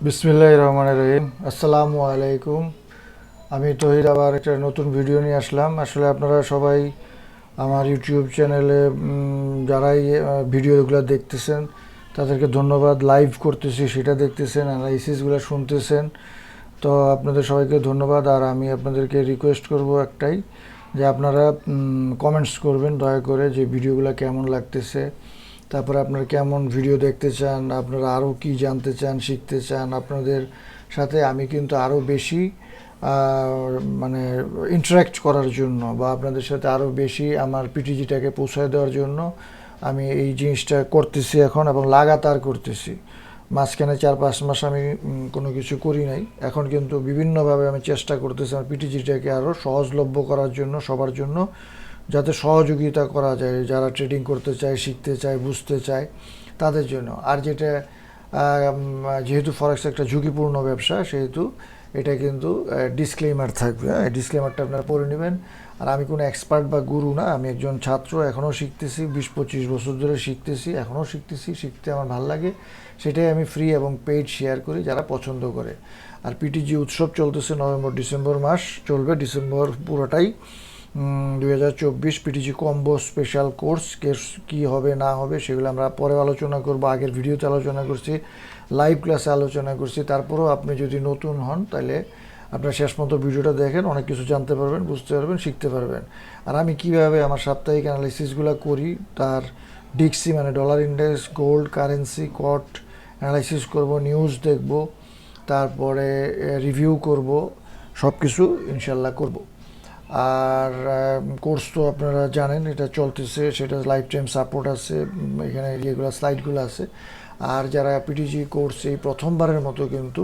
বিসমিল্লাহ রহমান রহিম। আসসালামু আলাইকুম। আমি তহিদ আবার একটা নতুন ভিডিও নিয়ে আসলাম। আসলে আপনারা সবাই আমার ইউটিউব চ্যানেলে যারাই ভিডিওগুলো দেখতেছেন, তাদেরকে ধন্যবাদ। লাইভ করতেছি, সেটা দেখতেছেন অ্যানালাইসিসগুলো শুনতেছেন। তো আপনাদের সবাইকে ধন্যবাদ। আর আমি আপনাদেরকে রিকোয়েস্ট করব একটাই, যে আপনারা কমেন্টস করবেন দয়া করে যে ভিডিওগুলো কেমন লাগতেছে। তারপরে আপনারা কেমন ভিডিও দেখতে চান, আপনারা আরও কি জানতে চান, শিখতে চান, আপনাদের সাথে আমি কিন্তু আরও বেশি মানে ইন্টারাক্ট করার জন্য বা আপনাদের সাথে আরও বেশি আমার পিটিজিটাকে পৌঁছায় দেওয়ার জন্য আমি এই জিনিসটা করতেছি এখন এবং লাগাতার করতেছি। মাঝখানে চার পাঁচ মাস আমি কোনো কিছু করি নাই। এখন কিন্তু বিভিন্নভাবে আমি চেষ্টা করতেছি আমার পিটিজিটাকে আরও সহজলভ্য করার জন্য, সবার জন্য যাতে সহযোগিতা করা যায়, যারা ট্রেডিং করতে চায়, শিখতে চায়, বুঝতে চায়, তাদের জন্য। আর যেটা যেহেতু ফরেক্স একটা ঝুঁকিপূর্ণ ব্যবসা, সেহেতু এটা কিন্তু ডিসক্লেমার থাকবে। হ্যাঁ ডিসক্লেমারটা আপনারা পড়ে নেবেন। আর আমি কোনো এক্সপার্ট বা গুরু না, আমি একজন ছাত্র, এখনও শিখতেছি, বিশ পঁচিশ বছর ধরে শিখতেছি, এখনও শিখতেছি, শিখতে আমার ভালো লাগে। সেটাই আমি ফ্রি এবং পেইড শেয়ার করি যারা পছন্দ করে। আর পিটিজি উৎসব চলতেছে নভেম্বর, ডিসেম্বর মাস, চলবে ডিসেম্বর পুরোটাই। দুই হাজার চব্বিশ পিটিজি কম্বো স্পেশাল কোর্স কী হবে, না হবে, সেগুলো আমরা পরে আলোচনা করব, আগের ভিডিওতে আলোচনা করছি লাইভ ক্লাসে আলোচনা করছি, তারপরেও আপনি যদি নতুন হন, তাহলে আপনার শেষ মতো ভিডিওটা দেখেন, অনেক কিছু জানতে পারবেন, বুঝতে পারবেন, শিখতে পারবেন। আর আমি কীভাবে আমার সাপ্তাহিক অ্যানালাইসিসগুলো করি, তার ডিক্সি মানে dollar index gold currency COT analysis করব নিউজ দেখব, তারপরে রিভিউ করব সব কিছু ইনশাল্লাহ করব। আর কোর্স তো আপনারা জানেন, এটা চলতেছে, সেটা লাইফ টাইম সাপোর্ট আছে এখানে ইয়েগুলো স্লাইডগুলো আছে। আর যারা পিটিজি কোর্স এই প্রথমবারের মতো কিন্তু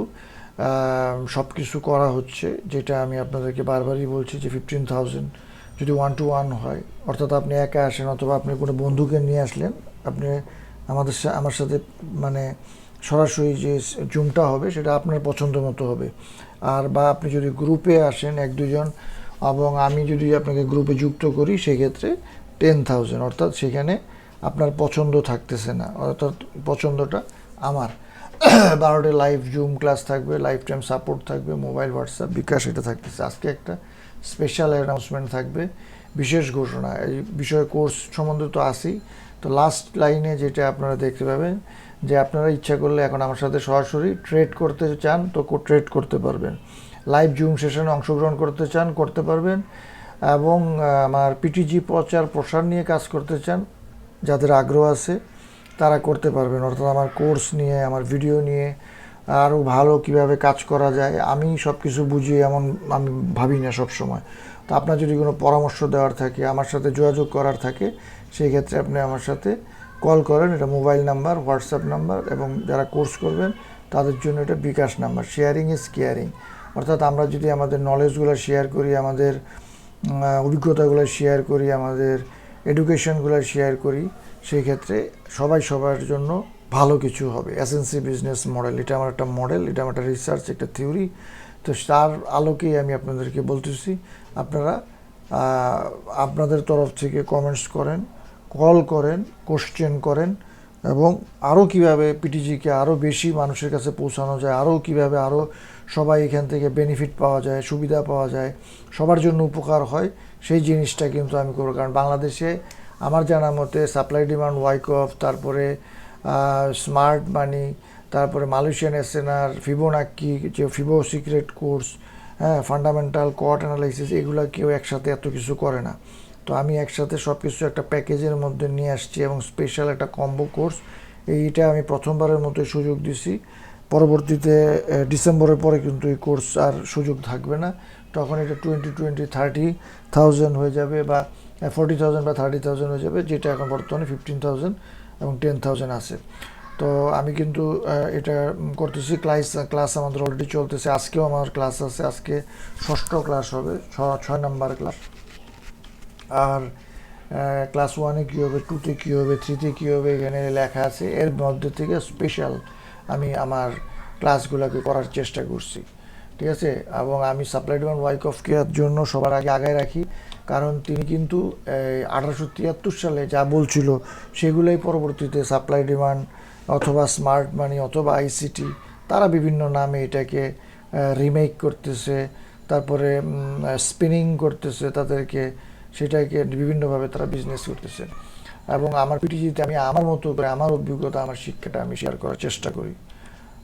সব কিছু করা হচ্ছে, যেটা আমি আপনাদেরকে বারবারই বলছি যে ফিফটিন থাউজেন্ড যদি ওয়ান টু ওয়ান হয়, অর্থাৎ আপনি একা আসেন অথবা আপনি কোনো বন্ধুকে নিয়ে আসলেন, আপনি আমাদের আমার সাথে মানে সরাসরি যে জুমটা হবে, সেটা আপনার পছন্দ মতো হবে। আর বা আপনি যদি গ্রুপে আসেন, এক দুজন এবং আমি যদি আপনাকে গ্রুপে যুক্ত করি, সেক্ষেত্রে টেন থাউজেন্ড অর্থাৎ সেখানে আপনার পছন্দ থাকতেছে না, অর্থাৎ পছন্দটা আমার। বারোটা লাইভ জুম ক্লাস থাকবে লাইফ টাইম সাপোর্ট থাকবে মোবাইল হোয়াটসঅ্যাপ বিকাশ এটা থাকতেছে। আজকে একটা স্পেশাল অ্যানাউন্সমেন্ট থাকবে, বিশেষ ঘোষণা। এই বিষয়ে কোর্স সম্বন্ধে তো আসি তো লাস্ট লাইনে যেটা আপনারা দেখতে পাবেন, যে আপনারা ইচ্ছা করলে এখন আমার সাথে সরাসরি ট্রেড করতে চান, তো ট্রেড করতে পারবেন। লাইভ জুম সেশনে অংশগ্রহণ করতে চান, করতে পারবেন। এবং আমার পিটিজি প্রচার প্রসার নিয়ে কাজ করতে চান, যাদের আগ্রহ আছে, তারা করতে পারবেন। অর্থাৎ আমার কোর্স নিয়ে, আমার ভিডিও নিয়ে, আরও ভালো কীভাবে কাজ করা যায়, আমি সব কিছু বুঝি এমন আমি ভাবি না সব সময় তো আপনার যদি কোনো পরামর্শ দেওয়ার থাকে, আমার সাথে যোগাযোগ করার থাকে, সেই ক্ষেত্রে আপনি আমার সাথে কল করেন। এটা মোবাইল নাম্বার, হোয়াটসঅ্যাপ নাম্বার এবং যারা কোর্স করবেন, তাদের জন্য এটা bKash number. Sharing is caring. অর্থাৎ আমরা যদি আমাদের নলেজগুলো শেয়ার করি, আমাদের অভিজ্ঞতাগুলো শেয়ার করি, আমাদের এডুকেশনগুলো শেয়ার করি, সেই ক্ষেত্রে সবাই সবার জন্য ভালো কিছু হবে। এসএনসি বিজনেস মডেল এটা আমার একটা মডেল এটা আমার একটা রিসার্চ একটা থিওরি তো তার আলোকেই আমি আপনাদেরকে বলতেছি। আপনারা আপনাদের তরফ থেকে কমেন্টস করেন কল করেন কোশ্চেন করেন এবং আরও কীভাবে পিটিজিকে আরও বেশি মানুষের কাছে পৌঁছানো যায় আরও কীভাবে আরও সবাই এখান থেকে বেনিফিট পাওয়া যায়, সুবিধা পাওয়া যায়, সবার জন্য উপকার হয়, সেই জিনিসটা কিন্তু আমি করব। কারণ বাংলাদেশে আমার জানা মতে সাপ্লাই ডিমান্ড ওয়াইক অফ তারপরে স্মার্ট মানি তারপরে মালয়েশিয়ান এসএনআর ফিবোনাক্কি যে ফিবো সিক্রেট কোর্স হ্যাঁ ফান্ডামেন্টাল কট অ্যানালাইসিস এগুলো কেউ একসাথে এত কিছু করে না। তো আমি একসাথে সব কিছু একটা প্যাকেজের মধ্যে নিয়ে আসছি এবং স্পেশাল একটা কম্বো কোর্স এইটা আমি প্রথমবারের মতো সুযোগ দিছি। পরবর্তীতে ডিসেম্বরের পরে কিন্তু এই কোর্স আর সুযোগ থাকবে না। তখন এটা টোয়েন্টি টোয়েন্টি থার্টি থাউজেন্ড হয়ে যাবে বা ফোর্টি থাউজেন্ড বা থার্টি থাউজেন্ড হয়ে যাবে, যেটা এখন বর্তমানে ফিফটিন থাউজেন্ড এবং টেন থাউজেন্ড আছে। তো আমি কিন্তু এটা করতেছি ক্লাস ক্লাস আমাদের অলরেডি চলতেছে। আজকেও আমার ক্লাস আছে, আজকে ষষ্ঠ ক্লাস হবে, ছ, ছয় নাম্বার ক্লাস। আর ক্লাস ওয়ানে কী হবে টুতে কী হবে থ্রিতে কী হবে, এখানে লেখা আছে। এর মধ্যে থেকে স্পেশাল আমি আমার ক্লাসগুলোকে করার চেষ্টা করছি, ঠিক আছে? এবং আমি supply demand Wyckoff care জন্য সবার আগে আগায় রাখি, কারণ তিনি কিন্তু আঠারোশো তিয়াত্তর সালে যা বলছিল সেগুলোই পরবর্তীতে সাপ্লাই ডিমান্ড অথবা স্মার্ট মানি অথবা আইসিটি তারা বিভিন্ন নামে এটাকে রিমেক করতেছে, তারপরে স্পিনিং করতেছে তাদেরকে, সেটাকে বিভিন্নভাবে তারা বিজনেস করতেছে। এবং আমার পিটিজিতে আমি আমার মতো করে, আমার অভিজ্ঞতা, আমার শিক্ষাটা আমি শেয়ার করার চেষ্টা করি।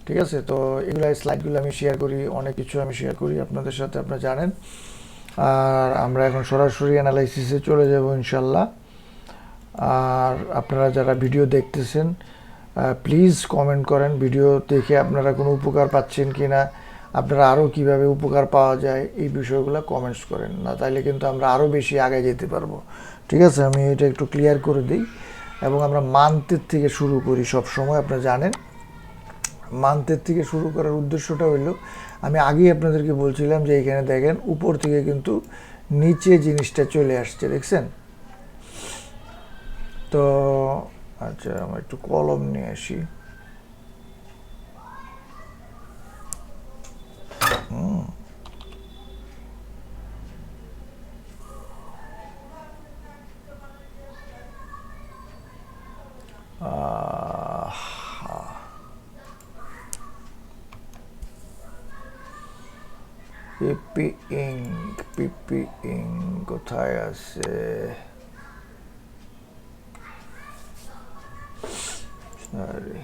ঠিক আছে? তো এগুলো স্লাইডগুলো আমি শেয়ার করি, অনেক কিছু আমি শেয়ার করি আপনাদের সাথে, আপনারা জানেন। আর আমরা এখন সরাসরি অ্যানালাইসিসে চলে যাব ইনশাল্লাহ আর আপনারা যারা ভিডিও দেখতেছেন প্লিজ কমেন্ট করেন। ভিডিও দেখে আপনারা কোনো উপকার পাচ্ছেন কি না আপনারা আরও কীভাবে উপকার পাওয়া যায়, এই বিষয়গুলো কমেন্টস করেন। না তাইলে কিন্তু আমরা আরও বেশি আগে যেতে পারব। ঠিক আছে? আমি এটা একটু ক্লিয়ার করে দিই। এবং আমরা মান্থের থেকে শুরু করি সব সময় আপনারা জানেন। মান্থের থেকে শুরু করার উদ্দেশ্যটা হইল, আমি আগেই আপনাদেরকে বলছিলাম যে এখানে দেখেন, উপর থেকে কিন্তু নিচে জিনিসটা চলে আসছে, দেখছেন? তো আচ্ছা আমরা একটু কলম নিয়ে আসি। পিপি ইঙ্ক পিপি ইঙ্ক কোথায় আছে? সরি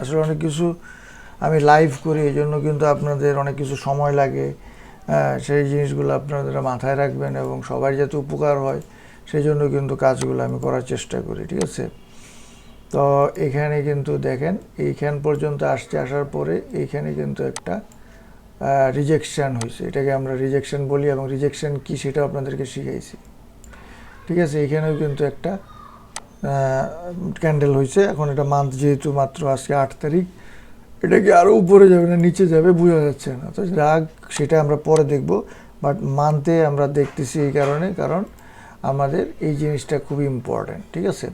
আসলে অনেক কিছু আমি লাইভ করি, এই জন্য কিন্তু আপনাদের অনেক কিছু সময় লাগে। সেই জিনিসগুলো আপনারা মাথায় রাখবেন এবং সবার যাতে উপকার হয়, সেই জন্য কিন্তু কাজগুলো আমি করার চেষ্টা করি, ঠিক আছে? তো এখানে কিন্তু দেখেন, এইখান পর্যন্ত আসতে আসার পরে এইখানে কিন্তু একটা রিজেকশান হয়েছে। এটাকে আমরা রিজেকশান বলি এবং রিজেকশান কী সেটা আপনাদেরকে শিখাইছি। ঠিক আছে? এখানেও কিন্তু একটা ক্যান্ডেল হয়েছে। এখন এটা মান্থ যেহেতু মাত্র আজকে আট তারিখ এটা কি আরও উপরে যাবে না নিচে যাবে বোঝা যাচ্ছে না। তো রাগ, সেটা আমরা পরে দেখব। বাট মানতে আমরা দেখতেছি এই কারণে, কারণ আমাদের এই জিনিসটা খুবই ইম্পর্ট্যান্ট ঠিক আছে?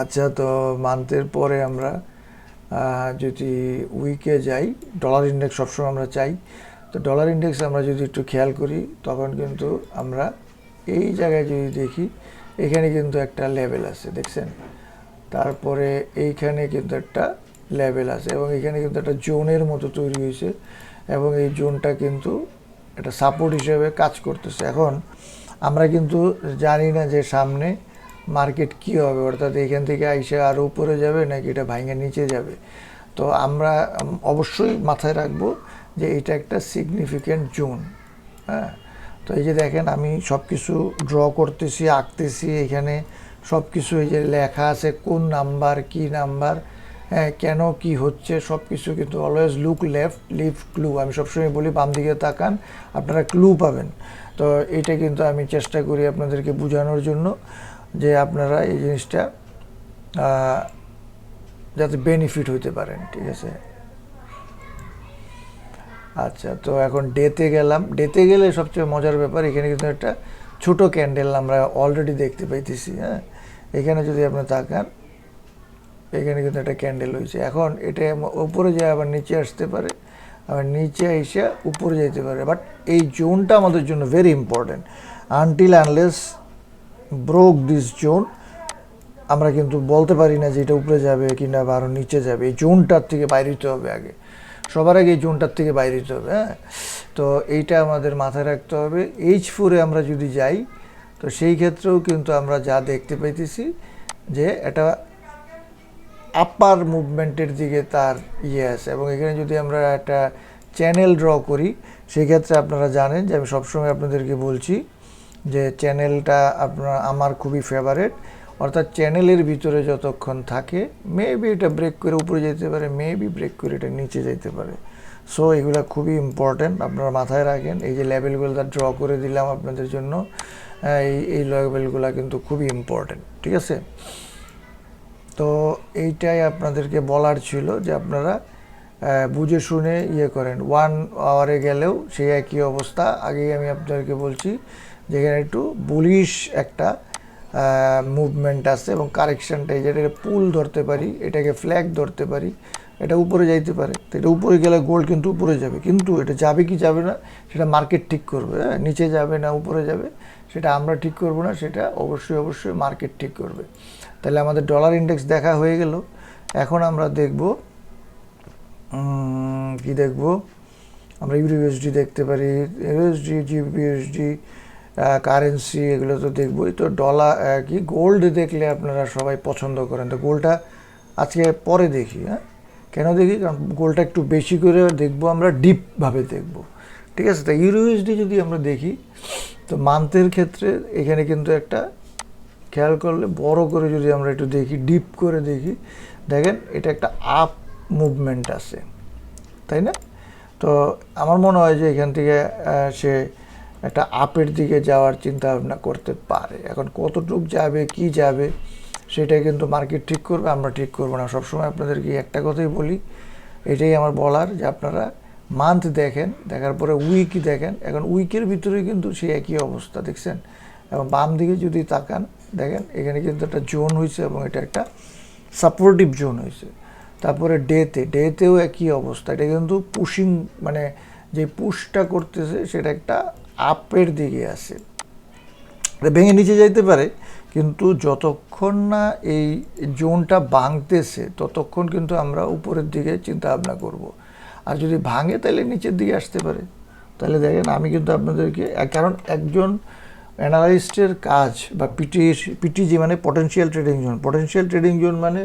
আচ্ছা তো মান্থের পরে আমরা যদি উইকে যাই ডলার ইন্ডেক্স সবসময় আমরা চাই। তো ডলার ইন্ডেক্স আমরা যদি একটু খেয়াল করি, তখন কিন্তু আমরা এই জায়গায় যদি দেখি, এখানে কিন্তু একটা লেভেল আছে, দেখছেন? তারপরে এইখানে কিন্তু একটা লেভেল আছে এবং এখানে কিন্তু একটা জোনের মতো তৈরি হয়েছে এবং এই জোনটা কিন্তু একটা সাপোর্ট হিসেবে কাজ করতেছে। এখন আমরা কিন্তু জানি না যে সামনে মার্কেট কী হবে, অর্থাৎ এখান থেকে আইসে আরও উপরে যাবে নাকি এটা ভাঙে নিচে যাবে। তো আমরা অবশ্যই মাথায় রাখব যে এটা একটা সিগনিফিক্যান্ট জোন হ্যাঁ? তো এই যে দেখেন আমি সব কিছু ড্র করতেছি, আঁকতেছি, এখানে সব কিছু এই যে লেখা আছে, কোন নাম্বার, কি নাম্বার হ্যাঁ কেন, কি হচ্ছে সব কিছু কিন্তু always look left leave clue আমি সবসময় বলি, বাম দিকে তাকান, আপনারা ক্লু পাবেন। তো এটা কিন্তু আমি চেষ্টা করি আপনাদেরকে বোঝানোর জন্য যে আপনারা এই জিনিসটা যাতে বেনিফিট হইতে পারেন, ঠিক আছে? আচ্ছা তো এখন ডেতে গেলাম। ডেতে গেলে সবচেয়ে মজার ব্যাপার, এখানে কিন্তু একটা ছোট ক্যান্ডেল আমরা অলরেডি দেখতে পাইতেছি হ্যাঁ? এখানে যদি আপনি তাকান, এখানে কিন্তু একটা ক্যান্ডেল হয়েছে এখন এটা উপরে যায় আবার নিচে আসতে পারে, আবার নিচে এসে উপরে যেতে পারে। বাট এই জোনটা আমাদের জন্য very important until unless broke this zone আমরা কিন্তু বলতে পারি না যে এটা উপরে যাবে কিংবা আরও নিচে যাবে। এই জোনটার থেকে বাইরে হতে হবে আগে। সবার আগে এই জোনটার থেকে বাইরে হতে হবে হ্যাঁ? তো এইটা আমাদের মাথায় রাখতে হবে। এইচ ফোরে আমরা যদি যাই তো সেই ক্ষেত্রেও কিন্তু আমরা যা দেখতে পাইতেছি যে এটা আপার মুভমেন্টের দিকে তার ইয়ে আছে এবং এখানে যদি আমরা একটা চ্যানেল ড্র করি, সেক্ষেত্রে আপনারা জানেন যে আমি সবসময় আপনাদেরকে বলছি যে চ্যানেলটা আপনার আমার খুবই ফেভারেট অর্থাৎ চ্যানেলের ভিতরে যতক্ষণ থাকে মেবি এটা ব্রেক করে উপরে যেতে পারে মেবি ব্রেক করে এটা নিচে যেতে পারে। সো এগুলো খুবই ইম্পর্ট্যান্ট আপনারা মাথায় রাখেন। এই যে লেভেলগুলো তার ড্র করে দিলাম আপনাদের জন্য। এই এই লেভেলগুলো কিন্তু খুবই ইম্পর্টেন্ট ঠিক আছে? তো এইটাই আপনাদেরকে বলার ছিল যে আপনারা বুঝে শুনে ইয়ে করেন। ওয়ান আওয়ারে গেলেও সেই একই অবস্থা। আগেই আমি আপনাদেরকে বলছি যেখানে একটু বুলিশ একটা মুভমেন্ট আছে এবং কারেকশনটা এই যেটাকে পুল ধরতে পারি, এটাকে ফ্ল্যাগ ধরতে পারি, এটা উপরে যাইতে পারে। তো এটা উপরে গেলে গোল্ড কিন্তু উপরে যাবে। কিন্তু এটা যাবে কি যাবে না, সেটা মার্কেট ঠিক করবে। হ্যাঁ নিচে যাবে না, উপরে যাবে, সেটা আমরা ঠিক করব না, সেটা অবশ্যই অবশ্যই মার্কেট ঠিক করবে। তাহলে আমাদের ডলার ইন্ডেক্স দেখা হয়ে গেল। এখন আমরা দেখব কি দেখব? আমরা ইউরোএসডি দেখতে পারি। ইউএসডি জিবিএসডি কারেন্সি এগুলো তো দেখবই। তো ডলার কি গোল্ড দেখলে আপনারা সবাই পছন্দ করেন। তো গোল্ডটা আজকে পরে দেখি হ্যাঁ? কেন দেখি? কারণ গোল্ডটা একটু বেশি করে দেখব, আমরা ডিপভাবে দেখব। ঠিক আছে? তো ইউরোএসডি যদি আমরা দেখি, তো মান্থের ক্ষেত্রে এখানে কিন্তু একটা খেয়াল করলে বড় করে যদি আমরা একটু দেখি ডিপ করে দেখি, দেখেন এটা একটা আপ মুভমেন্ট আছে। তাই না? তো আমার মনে হয় যে এখান থেকে সে একটা আপের দিকে যাওয়ার চিন্তা ভাবনা করতে পারে। এখন কতটুক যাবে, কি যাবে সেটা কিন্তু মার্কেট ঠিক করবে, আমরা ঠিক করব না। সবসময় আপনাদেরকে একটা কথাই বলি, এটাই আমার বলার যে আপনারা মান্থ দেখেন, দেখার পরে উইক দেখেন, এখন উইকের ভিতরে কিন্তু সেই একই অবস্থা, দেখছেন? এবং বাম দিকে যদি তাকান, দেখেন, এখানে কিন্তু একটা জোন হয়েছে এবং এটা একটা সাপোর্টিভ জোন হয়েছে। তারপরে ডেতে ডেতেও একই অবস্থা। এটা কিন্তু পুশিং মানে যে পুশটা করতেছে, সেটা একটা আপের দিকে আসে। ভেঙে নিচে যাইতে পারে, কিন্তু যতক্ষণ না এই জোনটা ভাঙতেছে, ততক্ষণ কিন্তু আমরা উপরের দিকে চিন্তা ভাবনা করব। আর যদি ভাঙে তাহলে নিচের দিকে আসতে পারে। তাহলে দেখেন আমি কিন্তু আপনাদেরকে, কারণ একজন অ্যানালাইস্টের কাজ বা পিটি পিটিজি মানে potential trading zone potential trading zone মানে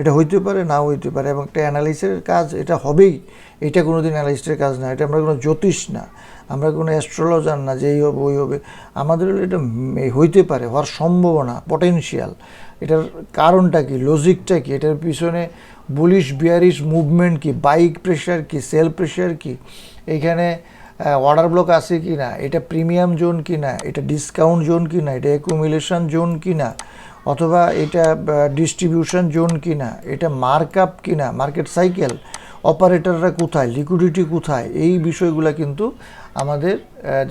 এটা হইতে পারে, নাও হইতে পারে এবং একটা অ্যানালাইসের কাজ এটা হবেই। এটা কোনো দিন অ্যানালিস্টের কাজ না, এটা আমরা কোনো জ্যোতিষ না, আমরা কোনো অ্যাস্ট্রোলজার না যে এই হবে, ওই হবে। আমাদের এটা হইতে পারে, হওয়ার সম্ভাবনা পটেনশিয়াল এটার কারণটা কি লজিকটা কি, এটার পিছনে বুলিশ বিয়ারিশ মুভমেন্ট কি বাইক প্রেশার কি সেল প্রেশার কি, এইখানে অর্ডার ব্লক আছে কি না, এটা প্রিমিয়াম জোন কি না, এটা ডিসকাউন্ট জোন কি না, এটা অ্যাকুমুলেশন জোন কি না অথবা এটা ডিস্ট্রিবিউশন জোন কি না এটা মার্ক আপ কি না মার্কেট সাইকেল অপারেটররা কোথায় লিকুইডিটি কোথায়, এই বিষয়গুলো কিন্তু আমাদের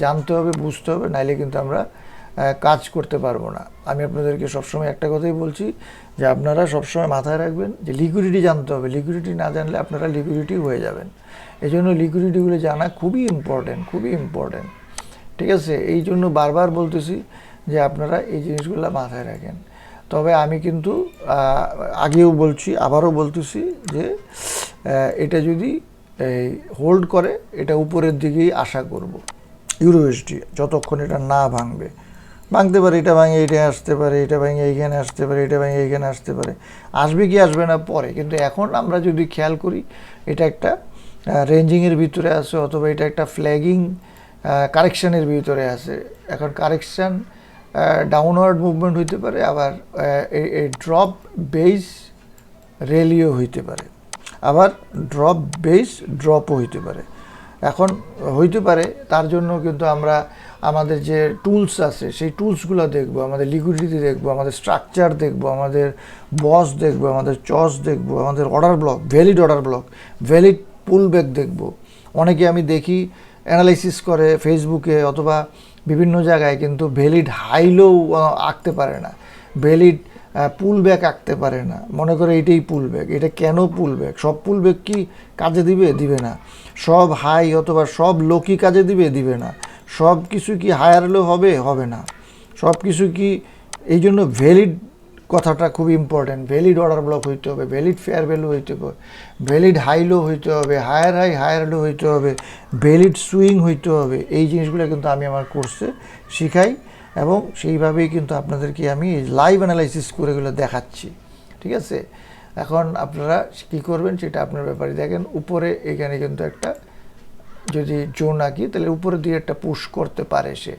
জানতে হবে, বুঝতে হবে, নাইলে কিন্তু আমরা কাজ করতে পারব না। আমি আপনাদেরকে সবসময় একটা কথাই বলছি, যে আপনারা সবসময় মাথায় রাখবেন যে লিকুইডিটি জানতে হবে। লিকুইডিটি না জানলে আপনারা লিকুইডিটি হয়ে যাবেন। এই জন্য লিকুইডিটিগুলো জানা খুবই ইম্পর্টেন্ট খুবই ইম্পর্টেন্ট ঠিক আছে? এই জন্য বারবার বলতেছি যে আপনারা এই জিনিসগুলো মাথায় রাখেন। তবে আমি কিন্তু আগেও বলছি, আবারও বলতেছি যে এটা যদি হোল্ড করে, এটা উপরের দিকেই আশা করব। ইউরোএসডি যতক্ষণ এটা না ভাঙবে। ভাঙতে পারে, এটা ভাঙে, এটা আসতে পারে, এটা ভাঙে, এইখানে আসতে পারে, এটা ভাঙে, এইখানে আসতে পারে। আসবে কি আসবে না পরে, কিন্তু এখন আমরা যদি খেয়াল করি, এটা একটা রেঞ্জিংয়ের ভিতরে আছে, অথবা এটা একটা ফ্ল্যাগিং কারেকশানের ভিতরে আছে। এখন কারেকশান ডাউনওয়ার্ড মুভমেন্ট হইতে পারে, আবার এই ড্রপ বেস রেলিও হইতে পারে, আবার ড্রপ বেস ড্রপও হইতে পারে। এখন হইতে পারে, তার জন্য কিন্তু আমরা আমাদের যে টুলস আছে, সেই টুলসগুলো দেখব, আমাদের লিকুইডিটি দেখব, আমাদের স্ট্রাকচার দেখব, আমাদের বস দেখব, আমাদের চস দেখব, আমাদের order block valid order block valid pullback দেখব। অনেকে আমি দেখি অ্যানালাইসিস করে ফেসবুকে অথবা বিভিন্ন জায়গায় কিন্তু ভ্যালিড হাইলেও আঁকতে পারে না। ভ্যালিড পুল ব্যাগ আঁকতে পারে না। মনে করে এটাই পুল ব্যাগ এটা কেন পুল ব্যাগ সব পুল ব্যাগ কি কাজে দিবে? দিবে না। সব হাই অথবা সব লোকই কাজে দিবে? দিবে না। সব কিছু কি হায়ার লো হবে? হবে না। সব কিছু কি এই জন্য ভ্যালিড কথাটা খুব ইম্পর্ট্যান্ট ভ্যালিড অর্ডার ব্লক হইতে হবে ভ্যালিড ফেয়ার ভ্যালু হইতে হবে ভ্যালিড হাই লো হইতে হবে হায়ার হাই হায়ার লো হইতে হবে ভ্যালিড সুইং হইতে হবে। এই জিনিসগুলো কিন্তু আমি আমার কোর্সে শিখাই এবং সেইভাবেই কিন্তু আপনাদেরকে আমি লাইভ অ্যানালাইসিস করে এগুলো দেখাচ্ছি। ঠিক আছে? এখন আপনারা কী করবেন সেটা আপনার ব্যাপারে দেখেন। উপরে এখানে কিন্তু একটা যদি জোন আঁকি তাহলে উপরের দিকে একটা পুশ করতে পারে সে।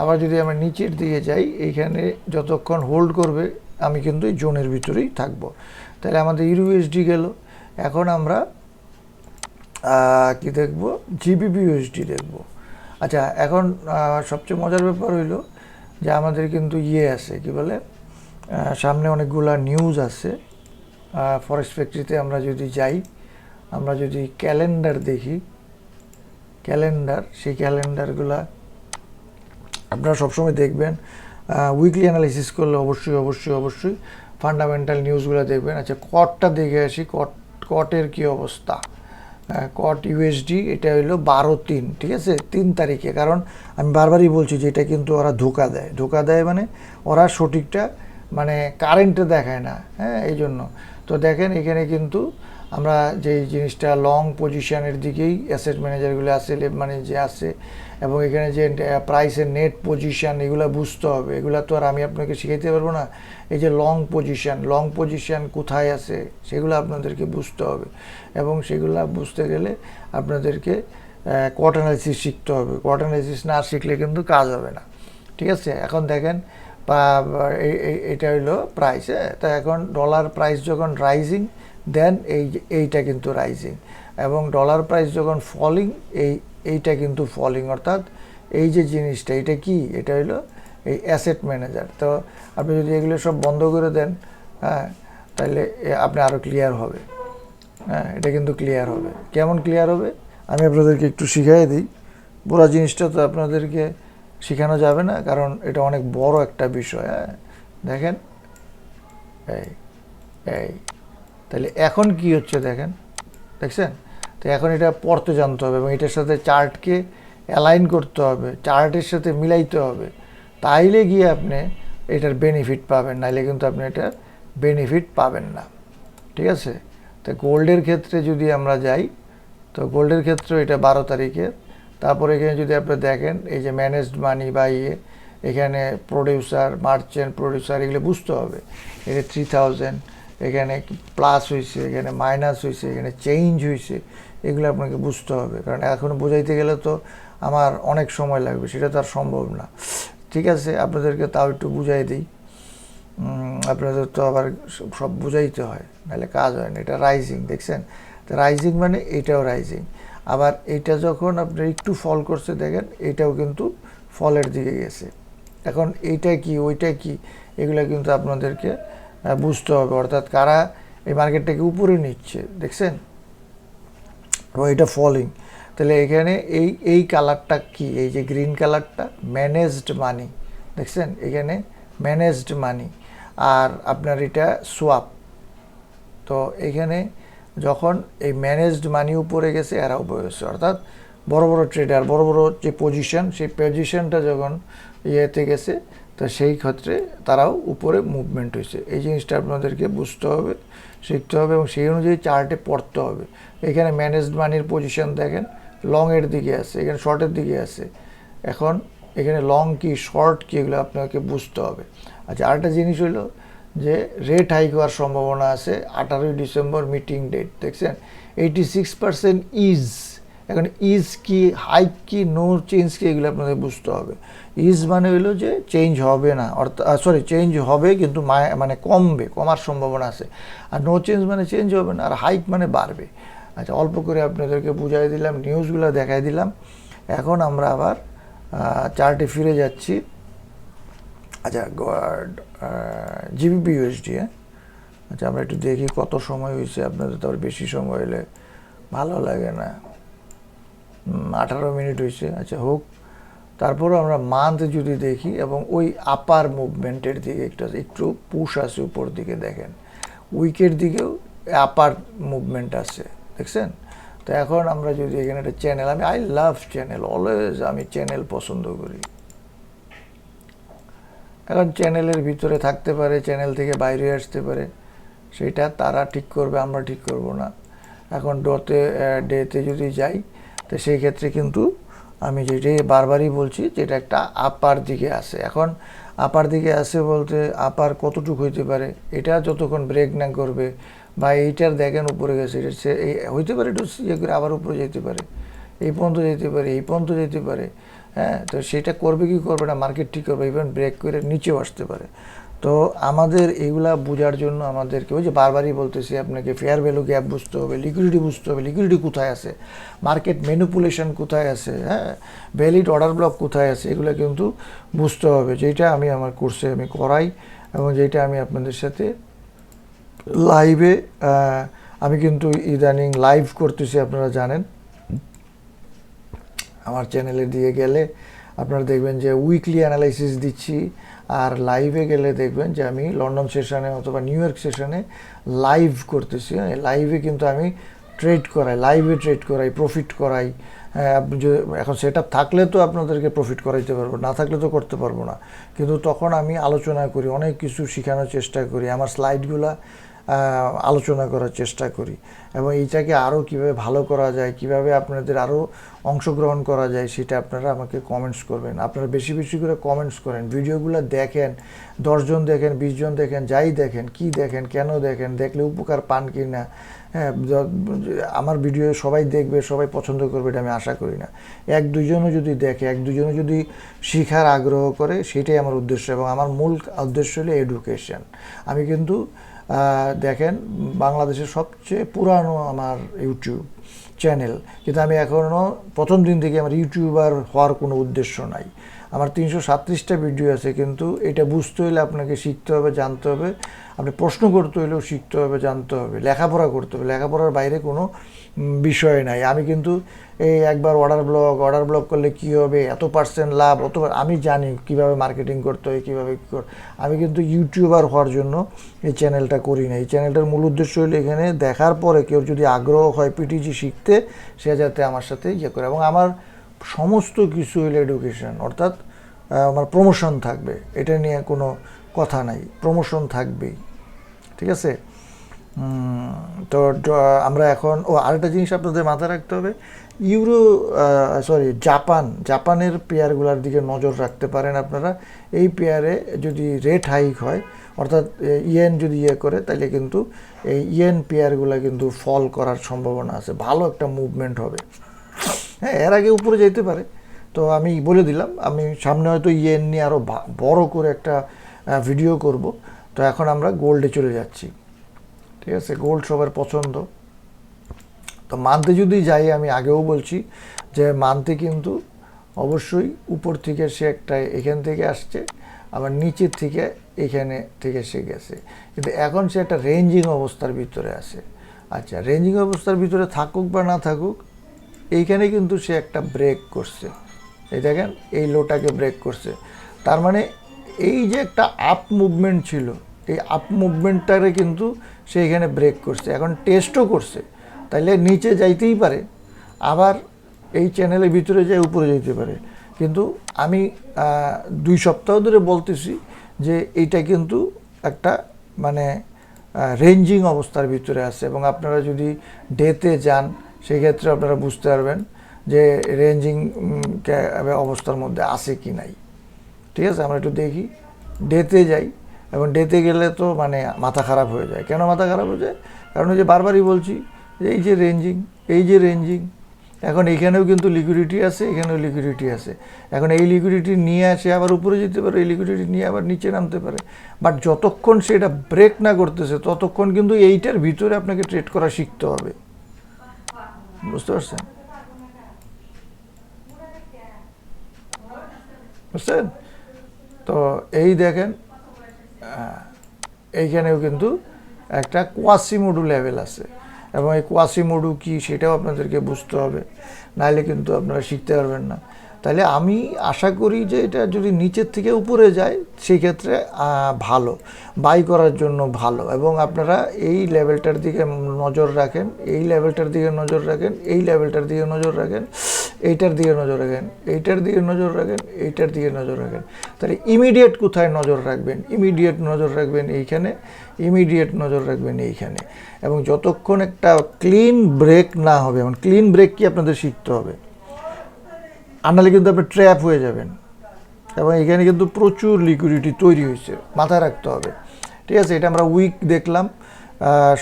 আবার যদি আমরা নিচের দিকে যাই, এইখানে যতক্ষণ হোল্ড করবে আমি কিন্তু এই জোনের ভিতরেই থাকব। তাহলে আমাদের ইউএসডি গেল। এখন আমরা কি দেখব? জিবিপি ইউএসডি দেখব। আচ্ছা এখন সবচেয়ে মজার ব্যাপার হইল যে আমাদের কিন্তু ইয়ে আছে, কি বলে? সামনে অনেকগুলা নিউজ আছে। ফরেস্ট ফ্যাক্টরিতে আমরা যদি যাই, আমরা যদি ক্যালেন্ডার দেখি ক্যালেন্ডার সেই ক্যালেন্ডারগুলা আপনারা সবসময় দেখবেন। উইকলি অ্যানালাইসিস করলে অবশ্যই অবশ্যই অবশ্যই ফান্ডামেন্টাল নিউজগুলো দেখবেন। আচ্ছা কটটা দেখে আসি। কট কটের কী অবস্থা? কট ইউএসডি এটা হলো বারো তিন, ঠিক আছে? তিন তারিখে। কারণ আমি বারবারই বলছি যে এটা কিন্তু ওরা ধোকা দেয়। ধোকা দেয় মানে ওরা সঠিকটা মানে কারেন্টে দেখায় না হ্যাঁ এই জন্য তো দেখেন এখানে কিন্তু আমরা যেই জিনিসটা লং পজিশনের দিকেই অ্যাসেট ম্যানেজারগুলো আছে লেব মানে যে আছে এবং এখানে যে প্রাইসের নেট পজিশন এগুলো বুঝতে হবে। এগুলো তো আর আমি আপনাকে শিখাইতে পারব না। এই যে লং পজিশন লং পজিশন কোথায় আছে, সেগুলো আপনাদেরকে বুঝতে হবে। এবং সেগুলো বুঝতে গেলে আপনাদেরকে কোয়ার্ট অ্যানালিসিস শিখতে হবে। কোয়ার্ট অ্যানালিসিস না শিখলে কিন্তু কাজ হবে না। ঠিক আছে? এখন দেখেন এটা হইল প্রাইস হ্যাঁ? তো এখন ডলার প্রাইস যখন রাইজিং দেন এই, এইটা কিন্তু রাইজিং এবং ডলার প্রাইস যখন ফলিং এই, এইটা কিন্তু ফলিং অর্থাৎ এই যে জিনিসটা, এটা কি? এটা হইল এই অ্যাসেট ম্যানেজার তো আপনি যদি এগুলো সব বন্ধ করে দেন হ্যাঁ তাহলে আপনি আরও ক্লিয়ার হবে। হ্যাঁ এটা কিন্তু ক্লিয়ার হবে। কেমন ক্লিয়ার হবে? আমি আপনাদেরকে একটু শিখিয়ে দিই। পুরো জিনিসটা তো আপনাদেরকে শেখানো যাবে না, কারণ এটা অনেক বড় একটা বিষয় হ্যাঁ। দেখেন। এই এই তাহলে এখন কি হচ্ছে দেখেন? দেখছেন? তো এখন এটা পড়তে জানতে হবে এবং এটার সাথে চার্টকে অ্যালাইন করতে হবে, চার্টের সাথে মিলাইতে হবে। তাইলে গিয়ে আপনি এটার বেনিফিট পাবেন, নাইলে কিন্তু আপনি এটার বেনিফিট পাবেন না। ঠিক আছে? তো গোল্ডের ক্ষেত্রে যদি আমরা যাই, তো গোল্ডের ক্ষেত্রে এটা বারো তারিখের তারপরে এখানে যদি আপনি দেখেন, এই যে ম্যানেজড মানি বা ইয়ে এখানে প্রডিউসার মার্চেন্ট প্রডিউসার এগুলো বুঝতে হবে। এটা থ্রি থাউজেন্ড এখানে প্লাস হয়েছে এখানে মাইনাস হয়েছে এখানে চেঞ্জ হয়েছে এগুলো আপনাকে বুঝতে হবে। কারণ এখন বোঝাইতে গেলে তো আমার অনেক সময় লাগবে, সেটা তো আর সম্ভব না। ঠিক আছে, আপনাদেরকে তাও একটু বুঝাই দিই। আপনাদের তো আবার সব- বুঝাইতে হয়, নাহলে কাজ হয় না। এটা রাইজিং দেখছেন? তো রাইজিং মানে এটাও রাইজিং আবার এটা যখন আপনার একটু ফল করছে, দেখেন, এটাও কিন্তু ফলের দিকে গেছে। এখন এইটা কি, ওইটা কি, এগুলো কিন্তু আপনাদেরকে বুঝতে হবে। অর্থাৎ কারা এই মার্কেটটাকে উপরে নিচ্ছে, দেখছেন? এবং এটা ফলিং তাহলে এখানে এই এই কালারটা কি? এই যে গ্রিন কালারটা ম্যানেজড মানি দেখছেন? এখানে ম্যানেজড মানি আর আপনার এটা সোয়াপ তো এখানে যখন এই ম্যানেজড মানি উপরে গেছে এরা উপরে গেছে। অর্থাৎ বড় বড় ট্রেডার বড় বড় যে পজিশন সেই পজিশনটা যখন ইয়েতে গেছে তো সেই ক্ষেত্রে তারাও উপরে মুভমেন্ট হয়েছে। এই জিনিসটা আপনাদেরকে বুঝতে হবে, শিখতে হবে এবং সেই অনুযায়ী চার্টে পড়তে হবে। এখানে ম্যানেজড মানির পজিশন দেখেন লংয়ের দিকে আছে, এখানে শর্টের দিকে আছে। এখন এখানে লং কি শর্ট কি, এগুলো আপনাকে বুঝতে হবে। আচ্ছা আরেকটা জিনিস হলো যে রেট হাইক হওয়ার সম্ভাবনা আছে। আঠারোই ডিসেম্বর মিটিং ডেট দেখছেন? এইটি সিক্স পার্সেন্ট ইজ এখন ইজ কি হাইক কি নো চেঞ্জ কি, এগুলো আপনাদের বুঝতে হবে। ইজ মানে হলো যে চেঞ্জ হবে না অর্থাৎ সরি চেঞ্জ হবে কিন্তু মানে কমবে, কমার সম্ভাবনা আছে। আর নো চেঞ্জ মানে চেঞ্জ হবে না, আর হাইক মানে বাড়বে। আচ্ছা অল্প করে আপনাদেরকে বুঝাই দিলাম নিউজগুলো দেখাই দিলাম। এখন আমরা আবার চার্টে ফিরে যাচ্ছি। আচ্ছা জিবিপি ইউএসডি হ্যাঁ? আচ্ছা আমরা একটু দেখি কত সময় হয়েছে আপনাদের তো বেশি সময় হলে ভালো লাগে না। আঠারো মিনিট হয়েছে। আচ্ছা হোক। তারপরও আমরা মান্থ যদি দেখি এবং ওই আপার মুভমেন্টের দিকে একটু একটু পুশ আছে উপর দিকে দেখেন। উইকের দিকেও আপার মুভমেন্ট আছে, দেখছেন? তো এখন আমরা যদি এখানে একটা চ্যানেল আমি আই লাভ চ্যানেল অলওয়েজ আমি চ্যানেল পছন্দ করি। এখন চ্যানেলের ভিতরে থাকতে পারে চ্যানেল থেকে বাইরে আসতে পারে, সেটা তারা ঠিক করবে, আমরা ঠিক করব না। এখন ডোতে ডেতে যদি যাই তো সেই ক্ষেত্রে কিন্তু আমি যেটাই বারবারই বলছি যেটা একটা আপার দিকে আছে। এখন আপার দিকে আছে বলতে আপার কতটুকু হইতে পারে? এটা যতক্ষণ ব্রেক না করবে বা এইটার দেখেন উপরে গেছে, এটা সে- হইতে পারে একটু ইয়ে করে আবার উপরে যেতে পারে। এই পর্যন্ত যেতে পারে, এই পর্যন্ত যেতে পারে। হ্যাঁ তো সেটা করবে কি করবে না মার্কেট ঠিক করবে ইভেন ব্রেক করে নিচেও আসতে পারে। তো আমাদের এগুলা বোঝার জন্য আমাদেরকে ওই যে বারবারই বলতেছি আপনাকে ফেয়ার ভ্যালু গ্যাপ বুঝতে হবে লিকুইডিটি বুঝতে হবে লিকুইডিটি কোথায় আছে? মার্কেট ম্যানিপুলেশন কোথায় আছে? হ্যাঁ? ভ্যালিড অর্ডার ব্লক কোথায় আছে? এগুলো কিন্তু বুঝতে হবে। যেটা আমি আমার কোর্সে আমি করাই এবং যেটা আমি আপনাদের সাথে লাইভে আমি কিন্তু ইদানিং লাইভ করতেছি, আপনারা জানেন। আমার চ্যানেলে দিয়ে গেলে আপনারা দেখবেন যে উইকলি অ্যানালাইসিস দিচ্ছি। আর লাইভে গেলে দেখবেন যে আমি লন্ডন সেশনে অথবা নিউ ইয়র্ক সেশনে লাইভ করতেছি। লাইভে কিন্তু আমি ট্রেড করাই লাইভে ট্রেড করাই প্রফিট করাই। হ্যাঁ, যে এখন সেটা থাকলে তো আপনাদেরকে প্রফিট করাইতে পারব না থাকলে তো করতে পারব না। কিন্তু তখন আমি আলোচনা করি অনেক কিছু শেখানোর চেষ্টা করি। আমার স্লাইডগুলা আলোচনা করার চেষ্টা করি। এবং এইটাকে আরও কীভাবে ভালো করা যায়, কীভাবে আপনাদের আরও অংশগ্রহণ করা যায়, সেটা আপনারা আমাকে কমেন্টস করবেন। আপনারা বেশি বেশি করে কমেন্টস করেন। ভিডিওগুলো দেখেন দশজন দেখেন বিশজন দেখেন, যাই দেখেন, কি দেখেন, কেন দেখেন, দেখলে উপকার পান কি না হ্যাঁ আমার ভিডিও সবাই দেখবে, সবাই পছন্দ করবে এটা আমি আশা করি না। এক, দুজনও যদি দেখে, এক, দুজনও যদি শিখার আগ্রহ করে, সেটাই আমার উদ্দেশ্য এবং আমার মূল উদ্দেশ্য হলো এডুকেশন আমি কিন্তু দেখেন, বাংলাদেশের সবচেয়ে পুরানো আমার ইউটিউব চ্যানেল কিন্তু আমি এখনও প্রথম দিন থেকে আমার ইউটিউবার হওয়ার কোনো উদ্দেশ্য নাই। আমার তিনশো সাতত্রিশটা ভিডিও আছে, কিন্তু এটা বুঝতে হলে আপনাকে শিখতে হবে, জানতে হবে। আপনি প্রশ্ন করতে হলেও শিখতে হবে, জানতে হবে। লেখাপড়া করতে হবে। লেখাপড়ার বাইরে কোনো বিষয় নাই। আমি কিন্তু এই একবার অর্ডার ব্লক অর্ডার ব্লক করলে কি হবে? এত পার্সেন্ট লাভ? অত আমি জানি কীভাবে মার্কেটিং করতে হয়, কীভাবে কী কর, আমি কিন্তু ইউটিউবার হওয়ার জন্য এই চ্যানেলটা করি না। এই চ্যানেলটার মূল উদ্দেশ্য হলো এখানে দেখার পরে কেউ যদি আগ্রহ হয় পিটিজি শিখতে, সে যাতে আমার সাথে ইয়ে করে। এবং আমার সমস্ত কিছু হলো এডুকেশন অর্থাৎ আমার প্রমোশন থাকবে। এটা নিয়ে কোনো কথা নাই। প্রমোশন থাকবেই। ঠিক আছে? তো আমরা এখন, ও, আরেকটা জিনিস আপনাদের মাথায় রাখতে হবে। ইউরো সরি জাপান, জাপানের পেয়ারগুলোর দিকে নজর রাখতে পারেন আপনারা। এই পেয়ারে যদি রেট হাইক হয়, অর্থাৎ ইয়েন যদি ইয়ে করে তাহলে কিন্তু এই ইয়েন পেয়ারগুলো কিন্তু ফল করার সম্ভাবনা আছে। ভালো একটা মুভমেন্ট হবে। হ্যাঁ এর আগে উপরে যেতে পারে। তো আমি বলে দিলাম, আমি সামনে হয়তো ইয়েন নিয়ে আরও বড় করে একটা ভিডিও করব। তো এখন আমরা গোল্ডে চলে যাচ্ছি। ঠিক আছে? গোল্ড সবার পছন্দ। তো মানতে যদি যাই, আমি আগেও বলছি যে মানতে কিন্তু অবশ্যই উপর থেকে সে একটা এখান থেকে আসছে, আবার নিচের থেকে এখানে থেকে সে গেছে। কিন্তু এখন সে একটা রেঞ্জিং অবস্থার ভিতরে আছে। আচ্ছা রেঞ্জিং অবস্থার ভিতরে থাকুক বা না থাকুক, এইখানে কিন্তু সে একটা ব্রেক করছে। এই দেখেন, এই লোটাকে ব্রেক করছে। তার মানে এই যে একটা আপ মুভমেন্ট ছিল, এই আপ মুভমেন্টটারে কিন্তু সে এখানে ব্রেক করছে। এখন টেস্টও করছে। তাইলে নিচে যাইতেই পারে, আবার এই চ্যানেলের ভিতরে যায়, উপরে যেতে পারে। কিন্তু আমি দুই সপ্তাহ ধরে বলতেছি যে এইটা কিন্তু একটা মানে রেঞ্জিং অবস্থার ভিতরে আছে এবং আপনারা যদি ডেতে যান, সেক্ষেত্রে আপনারা বুঝতে পারবেন যে রেঞ্জিং অবস্থার মধ্যে আছে কি নাই। ঠিক আছে? আমরা একটু দেখি। ডেতে যাই এবং ডেতে গেলে তো মানে মাথা খারাপ হয়ে যায়। কেন মাথা খারাপ হয়ে যায়? কারণ ওই যে বারবারই বলছি এই যে রেঞ্জিং এই যে রেঞ্জিং এখন এখানেও কিন্তু লিকুইডিটি আছে, এখানেও লিকুইডিটি আছে। এখন এই লিকুইডিটি নিয়ে আসে আবার উপরে যেতে পারে, এই লিকুইডিটি নিয়ে আবার নিচে নামতে পারে। বাট যতক্ষণ সেটা ব্রেক না করতেছে, ততক্ষণ কিন্তু এইটার ভিতরে আপনাকে ট্রেড করা শিখতে হবে। বুঝতে পারছেন? বুঝছেন? তো এই দেখেন এইখানেও কিন্তু একটা কোয়াসিমোডু লেভেল আছে। এবং এই কোয়াসিমোডু কী সেটাও আপনাদেরকে বুঝতে হবে। নাহলে কিন্তু আপনারা শিখতে পারবেন না। তাহলে আমি আশা করি যে এটা যদি নিচের থেকে উপরে যায়, সেক্ষেত্রে ভালো। বাই করার জন্য ভালো। এবং আপনারা এই লেভেলটার দিকে নজর রাখেন, এই লেভেলটার দিকে নজর রাখেন, এই লেভেলটার দিকে নজর রাখেন। এইটার দিকে নজর রাখেন, এইটার দিকে নজর রাখেন, এইটার দিকে নজর রাখেন। তাহলে ইমিডিয়েট কোথায় নজর রাখবেন? ইমিডিয়েট নজর রাখবেন এইখানে ইমিডিয়েট নজর রাখবেন এইখানে। এবং যতক্ষণ একটা ক্লিন ব্রেক না হবে, এবং ক্লিন ব্রেক কি আপনাদের শিখতে হবে? আনালে কিন্তু আপনি ট্র্যাপ হয়ে যাবেন। এবং এখানে কিন্তু প্রচুর লিকুইডিটি তৈরি হয়েছে, মাথায় রাখতে হবে। ঠিক আছে, এটা আমরা উইক দেখলাম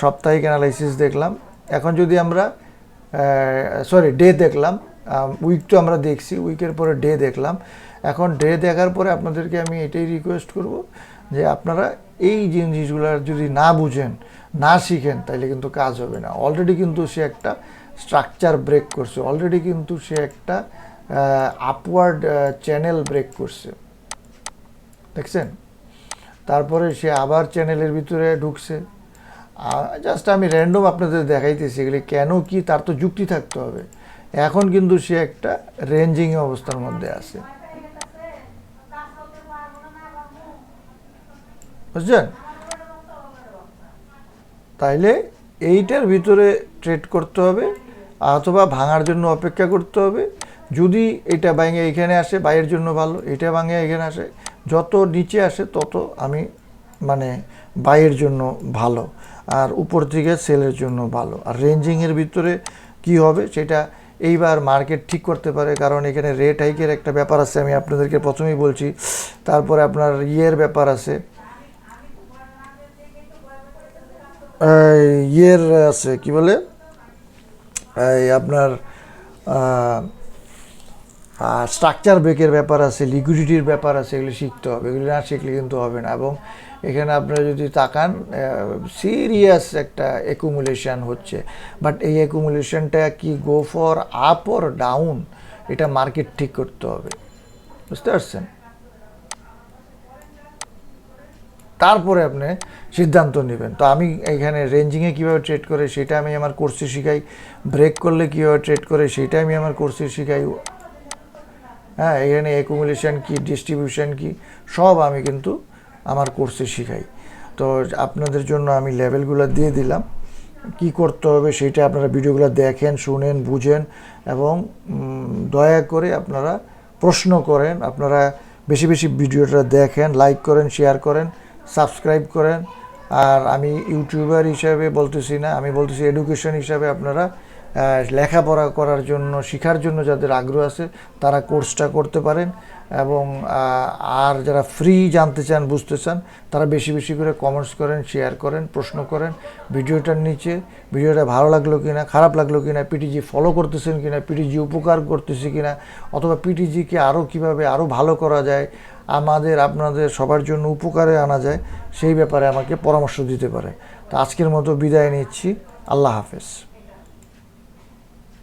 সাপ্তাহিক অ্যানালাইসিস দেখলাম। এখন যদি আমরা সরি ডে দেখলাম উইক তো আমরা দেখছি উইকের পরে ডে দেখলাম। এখন ডে দেখার পরে আপনাদেরকে আমি এটাই রিকোয়েস্ট করব যে আপনারা এই জিনিসগুলো যদি না বুঝেন, না শিখেন তাহলে কিন্তু কাজ হবে না। অলরেডি কিন্তু সে একটা স্ট্রাকচার ব্রেক করছে। অলরেডি কিন্তু সে একটা আপওয়ার্ড চ্যানেল ব্রেক করছে। দেখছেন? তারপরে সে আবার চ্যানেলের ভিতরে ঢুকছে। জাস্ট আমি র্যান্ডম আপনাদের দেখাইতেছি এগুলি কেন কি, তার তো যুক্তি থাকতে হবে। এখন কিন্তু সে একটা রেঞ্জিং অবস্থার মধ্যে আছে। বুঝছেন? তাইলে এইটার ভিতরে ট্রেড করতে হবে, অথবা ভাঙার জন্য অপেক্ষা করতে হবে। যদি এটা ভাঙে এখানে আসে, বাইয়ের জন্য ভালো, এটা ভাঙে এখানে আসে, যত নিচে আসে তত আমি মানে বাইয়ের জন্য ভালো, আর উপর থেকে সেলের জন্য ভালো। আর রেঞ্জিংয়ের ভিতরে কি হবে সেটা এইবার মার্কেট ঠিক করতে পারে, কারণ এখানে রেট হাইকের একটা ব্যাপার আছে, আমি আপনাদেরকে প্রথমেই বলছি। তারপরে আপনার ইয়ের ব্যাপার আছে। ইয়ের আছে, কি বলে? এই আপনার স্ট্রাকচার ব্রেকের ব্যাপার আছে লিকুইডিটির ব্যাপার আছে, এগুলো শিখতে হবে, এগুলো না শিখলে কিন্তু হবে না। এবং এখানে আপনারা যদি তাকান সিরিয়াস একটা অ্যাকুমুলেশন হচ্ছে। বাট এই অ্যাকুমুলেশনটা কি go for up or down এটা মার্কেট ঠিক করতে হবে। বুঝতে পারছেন? তারপরে আপনি সিদ্ধান্ত নেবেন। তো আমি এখানে রেঞ্জিংয়ে কীভাবে ট্রেড করে সেটা আমি আমার কোর্সে শিখাই। ব্রেক করলে কীভাবে ট্রেড করে সেটা আমি আমার কোর্সে শিখাই। হ্যাঁ এখানে অ্যাকুমুলেশন কি ডিস্ট্রিবিউশন কি, সব আমি কিন্তু আমার কোর্সে শিখাই। তো আপনাদের জন্য আমি লেভেলগুলো দিয়ে দিলাম। কি করতে হবে সেটা আপনারা ভিডিওগুলো দেখেন, শুনেন, বুঝেন এবং দয়া করে আপনারা প্রশ্ন করেন, আপনারা বেশি বেশি ভিডিওটা দেখেন লাইক করেন শেয়ার করেন সাবস্ক্রাইব করেন। আর আমি ইউটিউবার হিসাবে বলতেছি না, আমি বলতেছি এডুকেশন হিসাবে আপনারা লেখাপড়া করার জন্য, শেখার জন্য যাদের আগ্রহ আছে, তারা কোর্সটা করতে পারেন। এবং আর যারা ফ্রি জানতে চান, বুঝতে চান, তারা বেশি বেশি করে কমেন্টস করেন শেয়ার করেন, প্রশ্ন করেন। ভিডিওটার নিচে, ভিডিওটা ভালো লাগল কি না খারাপ লাগল কিনা পিটিজি ফলো করতেছেন কি না পিটিজি উপকার করতেছে কি না অথবা পিটিজিকে আরও কীভাবে আরও ভালো করা যায়, আমাদের, আপনাদের সবার জন্য উপকারে আনা যায়, সেই ব্যাপারে আমাকে পরামর্শ দিতে পারে। তো আজকের মতো বিদায় নিচ্ছি। আল্লাহ হাফেজ।